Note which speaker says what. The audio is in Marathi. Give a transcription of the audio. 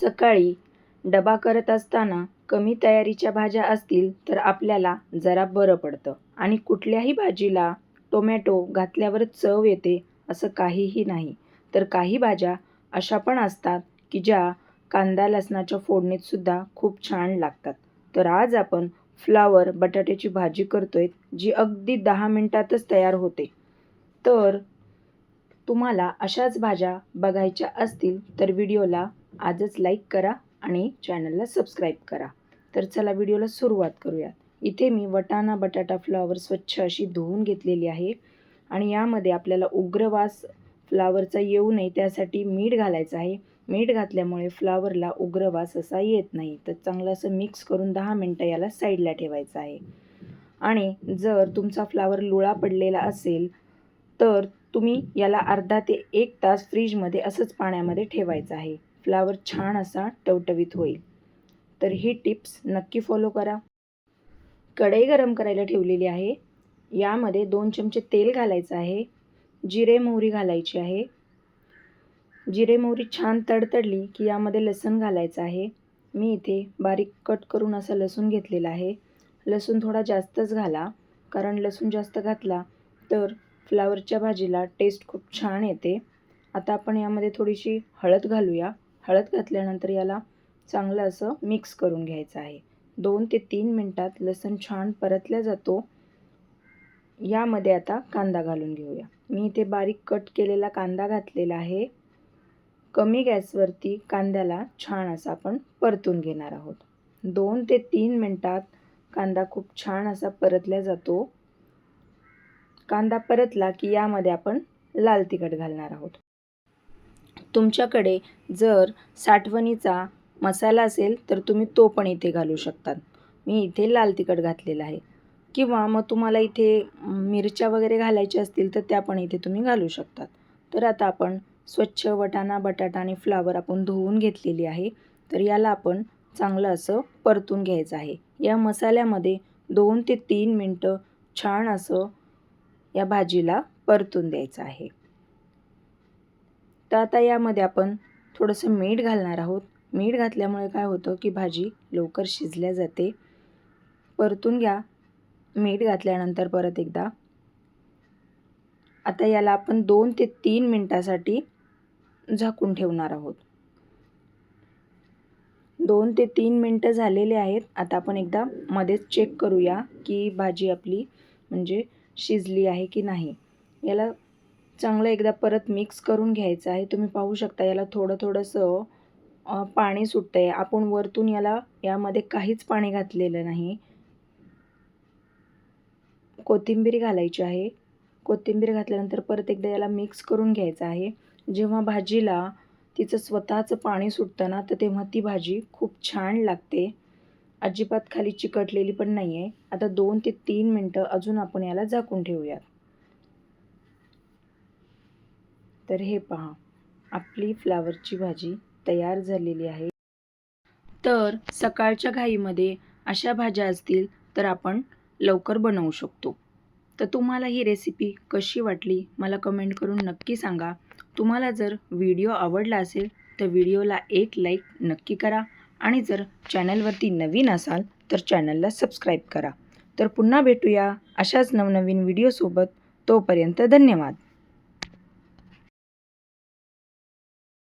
Speaker 1: सकाळी डबा करत असताना कमी तयारीच्या भाज्या असतील तर आपल्याला जरा बरं पडतं. आणि कुठल्याही भाजीला टोमॅटो घातल्यावर चव येते असं काहीही नाही. तर काही भाज्या अशा पण असतात की ज्या कांदा लसणाच्या फोडणीतसुद्धा खूप छान लागतात. तर आज आपण फ्लावर बटाट्याची भाजी करतोय जी अगदी दहा मिनटातच तयार होते. तर तुम्हाला अशाच भाज्या बघायच्या असतील तर व्हिडिओला आजच लाईक करा आणि चॅनलला सबस्क्राईब करा. तर चला व्हिडिओला सुरुवात करूयात. इथे मी वटाणा बटाटा फ्लावर स्वच्छ अशी धुवून घेतलेली आहे आणि यामध्ये आपल्याला उग्रवास फ्लावरचा येऊ नये त्यासाठी मीठ घालायचं आहे. मीठ घातल्यामुळे फ्लावरला उग्रवास असा येत नाही. तर चांगलं असं मिक्स करून दहा मिनटं याला साईडला ठेवायचं आहे. आणि जर तुमचा फ्लावर लुळा पडलेला असेल तर तुम्ही याला अर्धा ते एक तास फ्रीजमध्ये असंच पाण्यामध्ये ठेवायचं आहे. फ्लावर छान असा टवटवीत होईल. तर ही टिप्स नक्की फॉलो करा. कढई गरम करायला ठेवलेली आहे. यामध्ये दोन चमचे तेल घालायचं आहे. जिरे मोहरी घालायची आहे. जिरे मोहरी छान तडतडली की यामध्ये लसूण घालायचं आहे. मी इथे बारीक कट करून असा लसूण घेतलेला आहे. लसूण थोडा जास्तच घाला. कारण लसूण जास्त घातला तर फ्लावरच्या भाजीला टेस्ट खूप छान येते. आता आपण यामध्ये थोडीशी हळद घालूया. हळद घातल्यानंतर याला चांगलं असं मिक्स करून घ्यायचं आहे. दोन ते तीन मिनटात लसूण छान परतल्या जातो. यामध्ये आता कांदा घालून घेऊया. मी इथे बारीक कट केलेला कांदा घातलेला आहे. कमी गॅसवरती कांद्याला छान असा आपण परतून घेणार आहोत. दोन ते तीन मिनटात कांदा खूप छान असा परतला जातो. कांदा परतला की यामध्ये आपण लाल तिखट घालणार आहोत. तुमच्याकडे जर साठवणीचा मसाला असेल तर तुम्ही तो पण इथे घालू शकतात. मी इथे लाल तिखट घातलेला आहे. किंवा मग तुम्हाला इथे मिरच्या वगैरे घालायच्या असतील तर त्या पण इथे तुम्ही घालू शकतात. तर आता आपण स्वच्छ वटाणा बटाटा आणि फ्लावर आपण धुवून घेतलेली आहे. तर याला आपण चांगलं असं परतून घ्यायचं आहे. या मसाल्यामध्ये दोन ते तीन मिनटं छान असं या भाजीला परतून द्यायचं आहे. तर आता यामध्ये आपण थोडंसं मीठ घालणार आहोत. मीठ घातल्यामुळे काय होतं की भाजी लवकर शिजल्या जाते. परतून घ्या. मीठ घातल्यानंतर परत एकदा. आता याला आपण दोन ते तीन मिनटासाठी झाकून ठेवणार आहोत. दोन ते तीन मिनटं झालेले आहेत. आता आपण एकदा मध्येच चेक करूया की भाजी आपली म्हणजे शिजली आहे की नाही. याला चांगलं एकदा परत मिक्स करून घ्यायचं आहे. तुम्ही पाहू शकता याला थोडं थोडंसं पाणी सुटतं आहे आपण वरतून याला यामध्ये काहीच पाणी घातलेलं नाही. कोथिंबीर घालायची आहे. कोथिंबीर घातल्यानंतर परत एकदा याला मिक्स करून घ्यायचं आहे. जेव्हा भाजीला तिचं स्वतःचं पाणी सुटतं ना तर तेव्हा ती भाजी खूप छान लागते. अजिबात खाली चिकटलेली पण नाही आहे आता दोन ते तीन मिनटं अजून आपण याला झाकून ठेवूयात. तर हे पहा. आपली फ्लावरची भाजी तयार झालेली आहे. तर सकाळच्या घाईमध्ये अशा भाज्या असतील तर आपण लवकर बनवू शकतो. तर तुम्हाला ही रेसिपी कशी वाटली मला कमेंट करून नक्की सांगा. तुम्हाला जर व्हिडिओ आवडला असेल तर व्हिडिओला एक लाईक नक्की करा आणि जर चॅनलवरती नवीन असाल तर चॅनलला सबस्क्राईब करा. तर पुन्हा भेटूया अशाच नवनवीन व्हिडिओसोबत. तोपर्यंत धन्यवाद.